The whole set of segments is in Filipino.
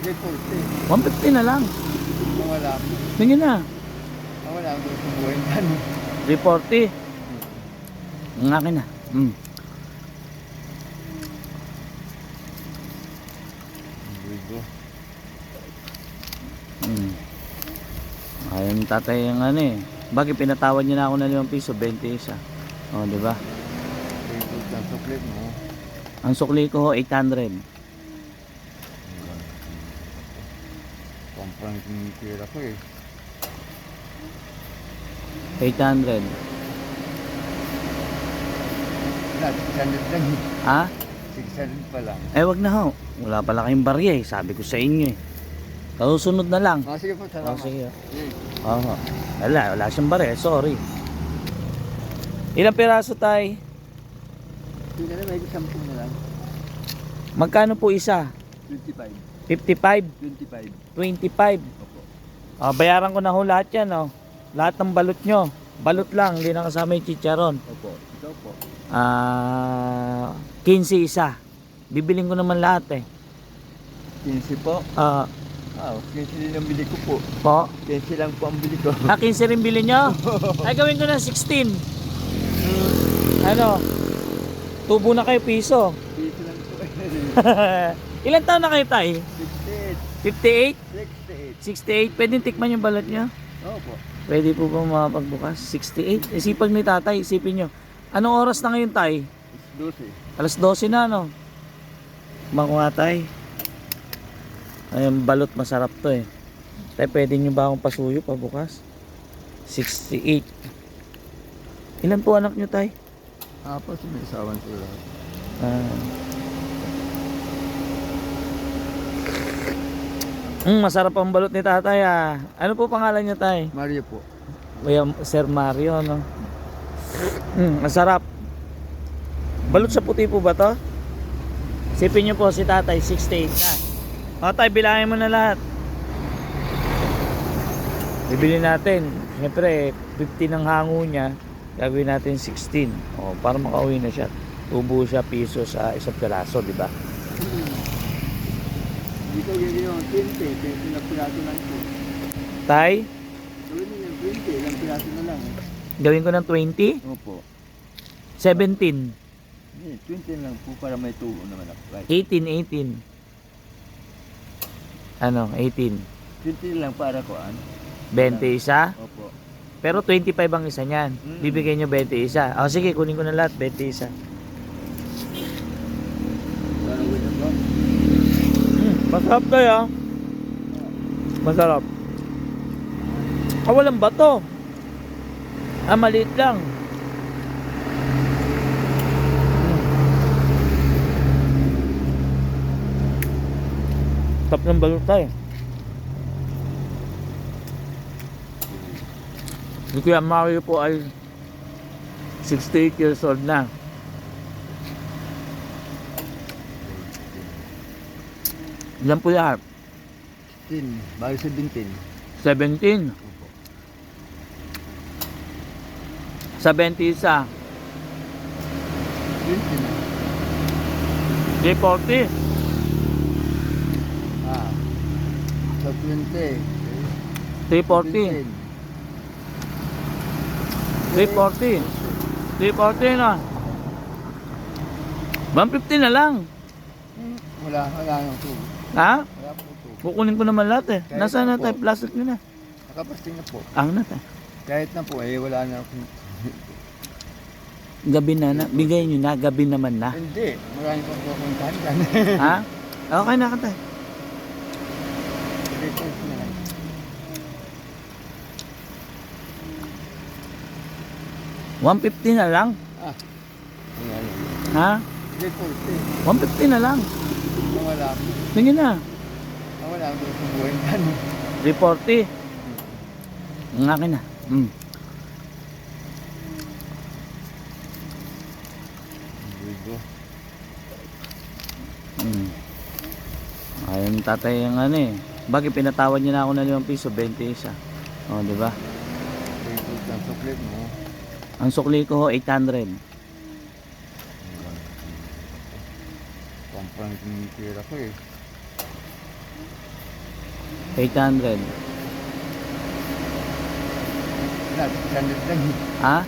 Sige, 150 na lang. Wala. Tingin na. Kung wala po, buhay na. 340. Ang akin na. Mm. Mm. Ayun tatay yung ano eh. Bakit pinatawad niya na ako ng 5 piso? 20 isa. O, oh, di ba? Ang sukli ko, 800. Pang-prank yung pera ko eh. 800. Wala, 600 lang. Eh. Ha? 600 pa lang. Eh, wag na ho. Wala pala kayong barya eh. Sabi ko sa inyo eh. Kasusunod na lang. Ah, sige po, ah, salamat. Oh, sige. Oo. Oh, wala, wala siyang barya. Sorry. Ilang piraso tay? Hindi na, may 10 na lang. Magkano po isa? 55. 55? 25. 25? Opo. Ah, bayaran ko na ho lahat yan, oh. Lahat ng balot nyo. Balot lang, hindi na kasama yung chicharon. Opo. Ito po. Ah, 15 isa. Bibiling ko naman lahat eh. 15 po. Ah, Ah, 15 din ang bili ko po. po. 15 lang po ang bili ko. Ah, 15 rin bilhin nyo? Ay, gawin ko na 16. Ano? Tubo na kayo piso. 15 lang po. Ilan taon na kayo tay? 68. 58? 68? 68. Pwede tikman yung balat nyo? Opo. Pwede po ba mapagbukas? 68? Isipag ni tatay, isipin nyo. Anong oras na ngayon tay? 12. Alas 12 na no? Makuha tay. Ayun, balot masarap to eh. Tay, pwede nyo ba akong pasuyo pabukas? 68. Ilan po anak nyo tay? Apat may isawan sila. Ah. Mm, masarap ang balot ni tatay ah. Ano po pangalan niya tay? Mario po. Kuya Sir Mario, no? Mm, masarap. Balot sa puti po ba to? Sipin niyo po si tatay, 68 na. O tay, bilangin mo na lahat. Bibili natin. Siyempre, 50 ng hango niya. Gagawin natin 16. O, para makauwi na siya. Tubo siya piso sa isang piraso, di ba? Hindi ko gagawin yung 20. 20 na piraso lang po. Tay, Gawin niyo yung 20. Ilang piraso na lang. gawin ko ng 20, Opo. 17, Eh, 20 lang po para may tubo naman ako. Right. 18, 18. Ano, 18. 20 lang para ko ano. 20 isa? Opo. Pero 25 ang isa niyan. Mm. Bibigyan nyo 20 isa. O sige, kunin ko na lahat, 20 isa. Para wait ako. Mm, masarap to ya. Masarap. Ah, walang bato. Ah, maliit lang. Tap ng balot tayo. Si Kuya Mario po ay 68 years old na. Ilan po lahat? 10. Bali 17. 17. Opo. 70 isa. 20 na. 340. Ah. Sa 20. 340. 340. 340 na. 150 na lang. Hmm, Wala, wala nang tubo. Ha? Wala po. Kukunin ko naman lahat eh. Kahit Nasaan na po. tayo? Plastic nyo na. Nakapasting na po. Ang na tayo. Kahit na po eh, wala na akong... Gabi na na. Bigay nyo na. Gabi naman na. Hindi. Marami pang pupuntahan dyan. ha? Okay na ka tayo. Na lang. $150 na lang. Ah. Ha? Eh. 150 na lang. Po. Tingin na. Kung wala po, subuhin ka no. 340. Ang akin na. Mm. Mm. Ayun tatay yung ano eh. Bakit pinatawad niya na ako ng 5 piso, 20 isa. O, di ba? Ang sukli ko ho, 800. Pampang tinitira ko eh. 800. Wala, 600 lang. eh. Ha?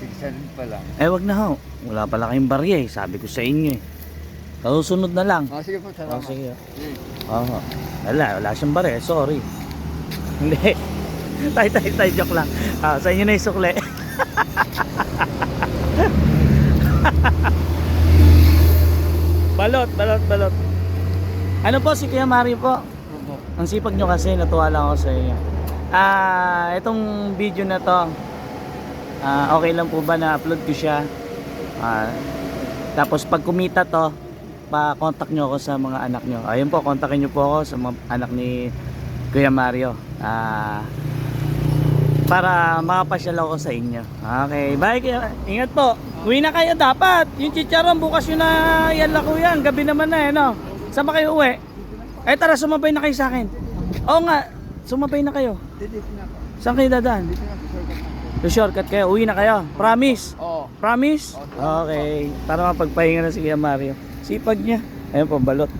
600 pa lang. Eh, wag na ho. Wala pala kayong barya eh. Sabi ko sa inyo eh. Susunod na lang. Oh, sige po, Oh, salamat. sige. Sige. Oo. Wala, wala siyang barya. Sorry. Hindi. tay, tay, tay, joke lang. Ah, sa inyo na yung sukle. balot, balot, balot. Ano po si Kuya Mario po? Opo. Ang sipag nyo kasi, natuwa lang ako sa inyo. Ah, itong video na to, ah, okay lang po ba na upload ko siya? Ah, tapos pag kumita to, pa-contact nyo ako sa mga anak nyo. Ayun po, kontakin nyo po ako sa mga anak ni Kuya Mario. Ah, para makapasyal ako sa inyo. Okay, bye kuya. Ingat po. Uwi na kayo dapat. Yung chicharon bukas yun na yan lang yan. Gabi naman na eh, no? Saan ba kayo uwi? Eh tara, sumabay na kayo sa akin. Oo nga, sumabay na kayo. Saan kayo dadaan? Ako. shortcut. Kayo, uwi na kayo. Promise? Oo. Promise? Okay, para mapagpahinga na si Kuya Mario. Sipag niya. Ayun po, balot.